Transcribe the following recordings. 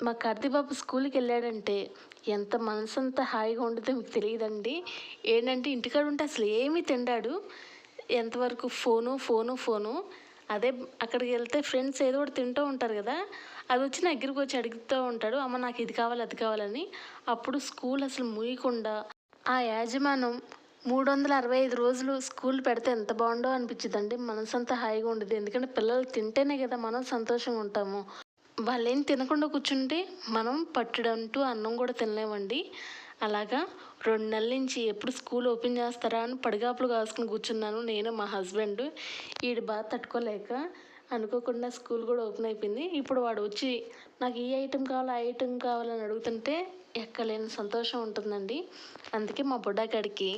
మా కార్తీబాబు స్కూల్కి వెళ్ళాడంటే ఎంత మనసంతా హాయిగా ఉండదో మీకు తెలియదండి. ఏంటంటే ఇంటికాడ ఉంటే అసలు ఏమీ తిండాడు ఎంతవరకు ఫోను ఫోను ఫోను. అదే అక్కడికి వెళ్తే ఫ్రెండ్స్ ఏదో ఒకటి తింటూ ఉంటారు కదా. అది వచ్చి నా దగ్గరికి వచ్చి అడుగుతూ ఉంటాడు అమ్మ నాకు ఇది కావాలి అది కావాలని. అప్పుడు స్కూల్ అసలు ముయ్యకుండా ఆ యాజమానం మూడు వందల అరవై ఐదు రోజులు స్కూల్ పెడితే ఎంత బాగుండో అనిపించిందండి మనసంతా హాయిగా ఉండేది. ఎందుకంటే పిల్లలు తింటేనే కదా మనం సంతోషంగా ఉంటాము. వాళ్ళేం తినకుండా కూర్చుంటే మనం పట్టుడంటూ అన్నం కూడా తినలేమండి. అలాగా రెండు నెలల నుంచి ఎప్పుడు స్కూల్ ఓపెన్ చేస్తారా అని పడిగాపులు కాసుకుని కూర్చున్నాను నేను మా హస్బెండ్. వీడి బాధ తట్టుకోలేక అనుకోకుండా స్కూల్ కూడా ఓపెన్ అయిపోయింది. ఇప్పుడు వాడు వచ్చి నాకు ఈ ఐటెం కావాలి ఆ ఐటెం కావాలని అడుగుతుంటే ఎక్కలేని సంతోషం ఉంటుందండి. అందుకే మా బుడ్డాకాడికి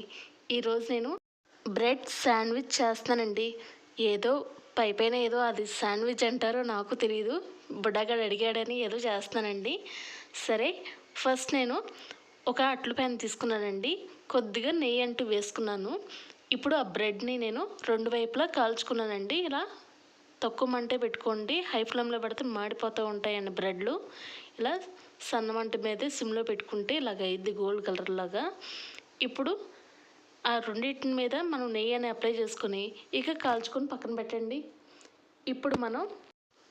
ఈరోజు నేను బ్రెడ్ శాండ్విచ్ చేస్తానండి ఏదో పై పైన ఏదో అది శాండ్విచ్ అంటారో నాకు తెలియదు బుడ్డగాడు అడిగాడని ఏదో చేస్తానండి సరే ఫస్ట్ నేను ఒక అట్లు ప్యాన్ తీసుకున్నానండి. కొద్దిగా నెయ్యి అంటూ వేసుకున్నాను. ఇప్పుడు ఆ బ్రెడ్ని నేను రెండు వైపులా కాల్చుకున్నానండి. ఇలా తక్కువ మంటే పెట్టుకోండి హై ఫ్లేమ్లో పెడితే మాడిపోతూ ఉంటాయండి బ్రెడ్లు. ఇలా సన్న మంట మీదే సిమ్లో పెట్టుకుంటే ఇలాగ అయింది గోల్డ్ కలర్ లాగా. ఇప్పుడు ఆ రెండింటి మీద మనం నెయ్యి అని అప్లై చేసుకుని ఇక కాల్చుకొని పక్కన పెట్టండి. ఇప్పుడు మనం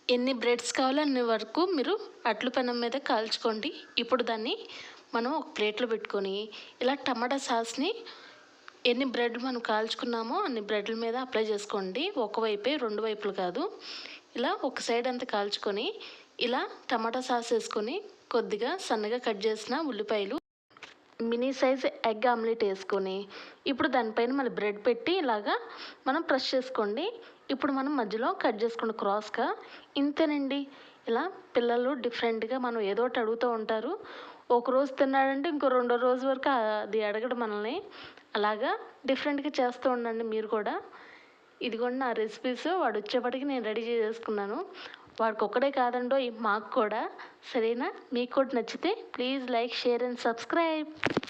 ఎన్ని బ్రెడ్స్ కావాలో అన్ని వరకు మీరు అట్లు పెనం మీద కాల్చుకోండి. ఇప్పుడు దాన్ని మనం ఒక ప్లేట్లో పెట్టుకొని ఇలా టమాటా సాస్ని ఎన్ని బ్రెడ్ మనం కాల్చుకున్నామో అన్ని బ్రెడ్ల మీద అప్లై చేసుకోండి. ఒకవైపే రెండు వైపులు కాదు. ఇలా ఒక సైడ్ అంతా కాల్చుకొని ఇలా టమాటా సాస్ వేసుకొని కొద్దిగా సన్నగా కట్ చేసిన ఉల్లిపాయలు మినీ సైజ్ ఎగ్ ఆమ్లెట్ వేసుకొని ఇప్పుడు దానిపైన మళ్ళీ బ్రెడ్ పెట్టి ఇలాగా మనం ప్రెస్ చేసుకోండి. ఇప్పుడు మనం మధ్యలో కట్ చేసుకోండి క్రాస్గా ఇంతేనండి. ఇలా పిల్లలు డిఫరెంట్గా మనం ఏదో ఒకటి అడుగుతూ ఉంటారు. ఒక రోజు తిన్నాడంటే ఇంకో రెండో రోజు వరకు అది అడగడం మనల్ని. అలాగా డిఫరెంట్గా చేస్తూ ఉండండి మీరు కూడా. ఇదిగోండి నా రెసిపీస్ వాడు వచ్చేప్పటికి నేను రెడీ చేసుకున్నాను వాడికి ఒక్కడే కాదండో మాకు కూడా. సరేనా? మీకు కూడా నచ్చితే please like share and subscribe.